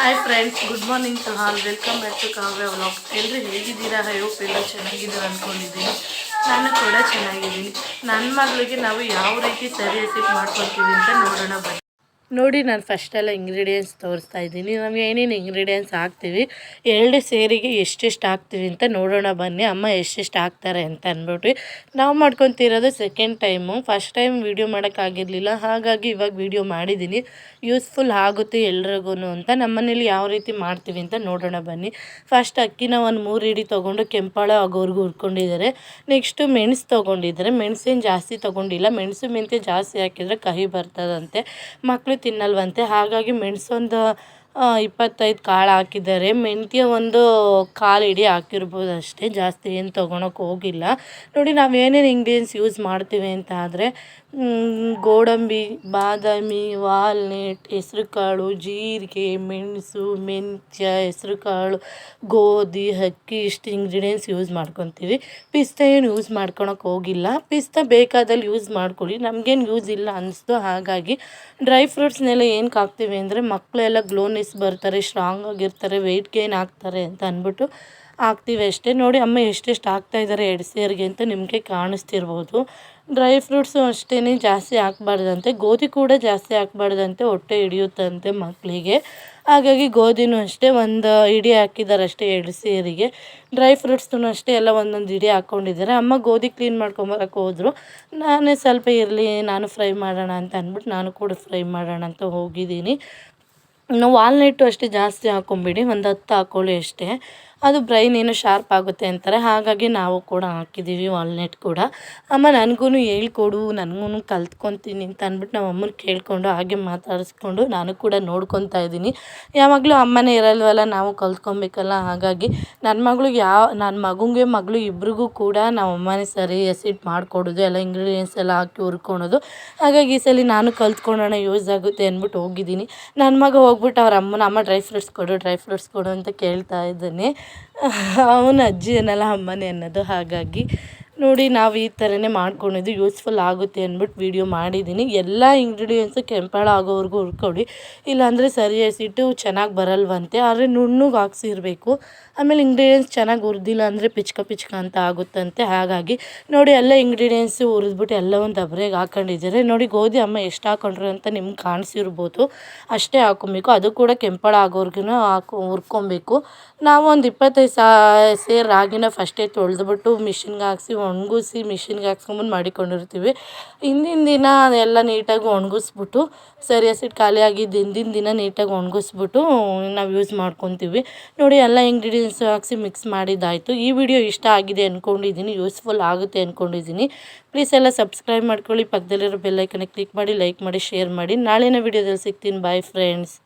Hi friends good morning ಸಹಾಲ್ ಹಾಲ್ welcome back to Kavya vlog ಎಲ್ಲರೂ ಹೇಗಿದ್ದೀರಾ? ಹೋಪ್ ಎಲ್ಲ ಚೆನ್ನಾಗಿದ್ದೀರಾ ಅಂದ್ಕೊಂಡಿದ್ದೀನಿ ನಾನು ಕೂಡ ಚೆನ್ನಾಗಿದ್ದೀನಿ. ನನ್ನ ಮಗಳಿಗೆ ನಾವು ಯಾವ ರೀತಿ ಸರಿ ಎಸಿಟ್ ಮಾಡ್ಕೊತೀವಿ ಅಂತ ನೋಡೋಣ ಬನ್ನಿ. ನೋಡಿ, ನಾನು ಫಸ್ಟೆಲ್ಲ ಇಂಗ್ರೀಡಿಯೆಂಟ್ಸ್ ತೋರಿಸ್ತಾ ಇದ್ದೀನಿ. ನಮಗೆ ಏನೇನು ಇಂಗ್ರೀಡಿಯೆಂಟ್ಸ್ ಹಾಕ್ತೀವಿ, ಎರಡು ಸೇರಿಗೆ ಎಷ್ಟೆಷ್ಟು ಹಾಕ್ತೀವಿ ಅಂತ ನೋಡೋಣ ಬನ್ನಿ. ಅಮ್ಮ ಎಷ್ಟೆಷ್ಟು ಹಾಕ್ತಾರೆ ಅಂತ ಅಂದ್ಬಿಟ್ಟು ನಾವು ಮಾಡ್ಕೊತಿರೋದು second time first time video ಮಾಡೋಕ್ಕಾಗಿರಲಿಲ್ಲ ಹಾಗಾಗಿ ಇವಾಗ ವೀಡಿಯೋ ಮಾಡಿದ್ದೀನಿ ಯೂಸ್ಫುಲ್ ಆಗುತ್ತೆ ಎಲ್ರಿಗೂ ಅಂತ. ನಮ್ಮನೇಲಿ ಯಾವ ರೀತಿ ಮಾಡ್ತೀವಿ ಅಂತ ನೋಡೋಣ ಬನ್ನಿ. ಫಸ್ಟ್ ಅಕ್ಕಿನ ಒಂದು ಮೂರು ಇಡಿ ತೊಗೊಂಡು ಕೆಂಪಾಳ ಆಗೋವರೆಗೂ ಹುರ್ಕೊಂಡಿದ್ದಾರೆ ನೆಕ್ಸ್ಟು ಮೆಣಸು ತೊಗೊಂಡಿದ್ದಾರೆ ಮೆಣಸೇನು ಜಾಸ್ತಿ ತೊಗೊಂಡಿಲ್ಲ. ಮೆಣಸು ಮೆಂತೆ ಜಾಸ್ತಿ ಹಾಕಿದರೆ ಕಹಿ ಬರ್ತದಂತೆ. ಮಕ್ಕಳು ತಿನ್ನಲ್ವಂತೆ. ಹಾಗಾಗಿ ಮೆಣಸೊಂದು ಇಪ್ಪತ್ತೈದು ಕಾಳು ಹಾಕಿದ್ದಾರೆ. ಮೆಂತ್ಯ ಒಂದು ಕಾಲು ಇಡಿ ಹಾಕಿರ್ಬೋದು ಅಷ್ಟೇ. ಜಾಸ್ತಿ ಏನು ತೊಗೊಳಕ್ಕೆ ಹೋಗಿಲ್ಲ. ನೋಡಿ, ನಾವು ಏನೇನು ಇಂಗ್ರೀಡಿಯೆಂಟ್ಸ್ ಯೂಸ್ ಮಾಡ್ತೀವಿ ಅಂತ ಆದರೆ ಗೋಡಂಬಿ, ಬಾದಾಮಿ ವಾಲ್ನೆಟ್ ಹೆಸ್ರುಕಾಳು, ಜೀರಿಗೆ, ಮೆಣಸು, ಮೆಂತ್ಯ, ಹೆಸ್ರುಕಾಳು, ಗೋಧಿ, ಅಕ್ಕಿ, ಇಷ್ಟು ಇಂಗ್ರೀಡಿಯೆಂಟ್ಸ್ ಯೂಸ್ ಮಾಡ್ಕೊತೀವಿ. ಪಿಸ್ತಾ ಏನು ಯೂಸ್ ಮಾಡ್ಕೊಳಕ್ಕೆ ಹೋಗಿಲ್ಲ. ಪಿಸ್ತಾ ಬೇಕಾದಲ್ಲಿ ಯೂಸ್ ಮಾಡ್ಕೊಳ್ಳಿ. ನಮಗೇನು ಯೂಸ್ ಇಲ್ಲ ಅನ್ನಿಸ್ತು ಹಾಗಾಗಿ ಡ್ರೈ ಫ್ರೂಟ್ಸ್ನೆಲ್ಲ ಏನಕ್ಕೆ ಹಾಕ್ತೀವಿ ಅಂದರೆ ಮಕ್ಕಳೆಲ್ಲ ಗ್ಲೋನೆಸ್ ಬರ್ತಾರೆ ಸ್ಟ್ರಾಂಗ್ ಆಗಿರ್ತಾರೆ ವೆಯ್ಟ್ ಗೇನ್ ಆಗ್ತಾರೆ ಅಂತ ಅಂದ್ಬಿಟ್ಟು ಹಾಕ್ತೀವಿ ಅಷ್ಟೇ. ನೋಡಿ ಅಮ್ಮ ಎಷ್ಟೆಷ್ಟು ಹಾಕ್ತಾಯಿದ್ದಾರೆ ಇದ್ದಾರೆ ಸೇರಿಗೆ ಅಂತ ನಿಮಗೆ ಕಾಣಿಸ್ತಿರ್ಬೋದು. ಡ್ರೈ ಫ್ರೂಟ್ಸು ಅಷ್ಟೇ ಜಾಸ್ತಿ ಹಾಕ್ಬಾರ್ದಂತೆ ಗೋಧಿ ಕೂಡ ಜಾಸ್ತಿ ಹಾಕ್ಬಾರ್ದಂತೆ ಹೊಟ್ಟೆ ಹಿಡಿಯುತ್ತಂತೆ ಮಕ್ಕಳಿಗೆ ಹಾಗಾಗಿ ಗೋಧಿನೂ ಅಷ್ಟೇ ಒಂದು ಇಡಿ ಹಾಕಿದ್ದಾರೆ ಅಷ್ಟೇ ಎರಡು ಸೇರಿಗೆ. ಡ್ರೈ ಫ್ರೂಟ್ಸ್ನೂ ಅಷ್ಟೇ ಎಲ್ಲ ಒಂದೊಂದು ಇಡಿ ಹಾಕ್ಕೊಂಡಿದ್ದಾರೆ ಅಮ್ಮ ಗೋಧಿ ಕ್ಲೀನ್ ಮಾಡ್ಕೊಂಬರಕ್ಕೆ ಹೋದರು. ನಾನೇ ಸ್ವಲ್ಪ ಇರಲಿ, ನಾನು ಫ್ರೈ ಮಾಡೋಣ ಅಂತ ಅಂದ್ಬಿಟ್ಟು ನಾನು ಕೂಡ ಫ್ರೈ ಮಾಡೋಣ ಅಂತ ಹೋಗಿದ್ದೀನಿ. ವಾಲ್ನೆಟ್ಟು ಅಷ್ಟೇ ಜಾಸ್ತಿ ಹಾಕೊಂಬಿಡಿ ಒಂದು ಹತ್ತು ಹಾಕ್ಕೊಳ್ಳಿ ಅಷ್ಟೇ. ಅದು ಬ್ರೈನ್ ಏನು ಶಾರ್ಪ್ ಆಗುತ್ತೆ ಅಂತಾರೆ. ಹಾಗಾಗಿ ನಾವು ಕೂಡ ಹಾಕಿದ್ದೀವಿ ವಾಲ್ನೆಟ್ ಕೂಡ. ಅಮ್ಮ ನನಗೂ ಹೇಳ್ಕೊಡು ನನಗೂ ಕಲ್ತ್ಕೊತೀನಿ ಅಂತ ಅಂದ್ಬಿಟ್ಟು ನಮ್ಮ ಅಮ್ಮನ ಕೇಳಿಕೊಂಡು ಹಾಗೆ ಮಾತಾಡಿಸ್ಕೊಂಡು ನಾನು ಕೂಡ ನೋಡ್ಕೊತಾ ಇದ್ದೀನಿ. ಯಾವಾಗಲೂ ಅಮ್ಮನೇ ಇರಲ್ವಲ್ಲ, ನಾವು ಕಲ್ತ್ಕೊಬೇಕಲ್ಲ. ಹಾಗಾಗಿ ನನ್ನ ಮಗಳಿಗೆ ಯಾವ ನನ್ನ ಮಗುಗೆ ಮಗಳು ಇಬ್ರಿಗೂ ಕೂಡ ನಾವು ಅಮ್ಮನೇ ಸರಿ ಎಸಿಟ್ ಮಾಡಿಕೊಡೋದು, ಎಲ್ಲ ಇಂಗ್ರೀಡಿಯೆಂಟ್ಸ್ ಎಲ್ಲ ಹಾಕಿ ಹುರ್ಕೊಳೋದು. ಹಾಗಾಗಿ ಈ ಸಲ ನಾನು ಕಲ್ತ್ಕೊಂಡೋಣ ಯೂಸ್ ಆಗುತ್ತೆ ಅಂದ್ಬಿಟ್ಟು ಹೋಗಿದ್ದೀನಿ. ನನ್ನ ಮಗ ಹೋಗ್ಬಿಟ್ಟು ಅವ್ರ ಅಮ್ಮನ, ಅಮ್ಮ ಡ್ರೈ ಫ್ರೂಟ್ಸ್ ಕೊಡು, ಡ್ರೈ ಫ್ರೂಟ್ಸ್ ಕೊಡು ಅಂತ ಕೇಳ್ತಾ ಇದ್ದಾನೆ. ಅವನ ಅಜ್ಜಿ ಅನ್ನಲ್ಲ ಅಮ್ಮನೇ ಅನ್ನೋದು ಹಾಗಾಗಿ ನೋಡಿ ನಾವು ಈ ಥರನೇ ಮಾಡ್ಕೊಂಡಿದ್ದು. ಯೂಸ್ಫುಲ್ ಆಗುತ್ತೆ ಅಂದ್ಬಿಟ್ಟು ವೀಡಿಯೋ ಮಾಡಿದ್ದೀನಿ ಎಲ್ಲ ಇಂಗ್ರೀಡಿಯೆಂಟ್ಸು ಕೆಂಪಳ ಆಗೋವರೆಗೂ ಹುರ್ಕೊಡಿ. ಇಲ್ಲಾಂದರೆ ಸರಿ ಹಸಿಟ್ಟು ಚೆನ್ನಾಗಿ ಬರಲ್ವಂತೆ. ಆದರೆ ನುಣ್ಣಗೆ ಹಾಕ್ಸಿರ್ಬೇಕು ಆಮೇಲೆ ಇಂಗ್ರೀಡಿಯೆಂಟ್ಸ್ ಚೆನ್ನಾಗಿ ಹುರಿದಿಲ್ಲ ಅಂದರೆ ಪಿಚ್ಕ ಪಿಚ್ಕ ಅಂತ ಆಗುತ್ತಂತೆ. ಹಾಗಾಗಿ ನೋಡಿ ಎಲ್ಲ ಇಂಗ್ರೀಡಿಯೆಂಟ್ಸು ಹುರಿದ್ಬಿಟ್ಟು ಎಲ್ಲ ಒಂದು ದಬ್ರೆಗೆ ಹಾಕೊಂಡಿದ್ದಾರೆ. ನೋಡಿ ಗೋಧಿ ಅಮ್ಮ ಎಷ್ಟು ಹಾಕೊಂಡ್ರು ಅಂತ ನಿಮ್ಗೆ ಕಾಣಿಸಿರ್ಬೋದು. ಅಷ್ಟೇ ಹಾಕೊಬೇಕು. ಅದು ಕೂಡ ಕೆಂಪಳ ಆಗೋವರೆಗೂ ಹಾಕೊ, ಹುರ್ಕೊಬೇಕು. ನಾವು ಒಂದು ಇಪ್ಪತ್ತೈದು ಸಾ, ಸೇರು ರಾಗಿನ ಫಸ್ಟೇ ತೊಳೆದ್ಬಿಟ್ಟು ಮಿಷಿನ್ಗೆ ಹಾಕ್ಸಿ ಒಣಗಿಸಿ ಮಿಷಿನ್ಗೆ ಹಾಕ್ಸ್ಕೊಂಬಂದು ಮಾಡಿಕೊಂಡಿರ್ತೀವಿ. ಹಿಂದಿನ ದಿನ ಎಲ್ಲ ನೀಟಾಗಿ ಒಣಗಿಸ್ಬಿಟ್ಟು, ಸರಿ ಹಸಿಟ್ಟು ಖಾಲಿ ಆಗಿದ್ದು ಹಿಂದಿನ ದಿನ ನೀಟಾಗಿ ಒಣಗಿಸ್ಬಿಟ್ಟು ನಾವು ಯೂಸ್ ಮಾಡ್ಕೊತೀವಿ. ನೋಡಿ ಎಲ್ಲ ಇಂಗ್ರೀಡಿಯೆಂಟ್ಸ್ ಹಾಕ್ಸಿ ಮಿಕ್ಸ್ ಮಾಡಿದ್ದಾಯಿತು. ಈ ವಿಡಿಯೋ ಇಷ್ಟ ಆಗಿದೆ ಅಂದ್ಕೊಂಡಿದ್ದೀನಿ ಯೂಸ್ಫುಲ್ ಆಗುತ್ತೆ ಅಂದ್ಕೊಂಡಿದ್ದೀನಿ ಪ್ಲೀಸ್ ಎಲ್ಲ ಸಬ್ಸ್ಕ್ರೈಬ್ ಮಾಡ್ಕೊಳ್ಳಿ. ಪಕ್ಕದಲ್ಲಿರೋ ಬೆಲ್ಲೈಕನ್ನ ಕ್ಲಿಕ್ ಮಾಡಿ ಲೈಕ್ ಮಾಡಿ ಶೇರ್ ಮಾಡಿ. ನಾಳಿನ ವಿಡಿಯೋದಲ್ಲಿ ಸಿಗ್ತೀನಿ. Bye friends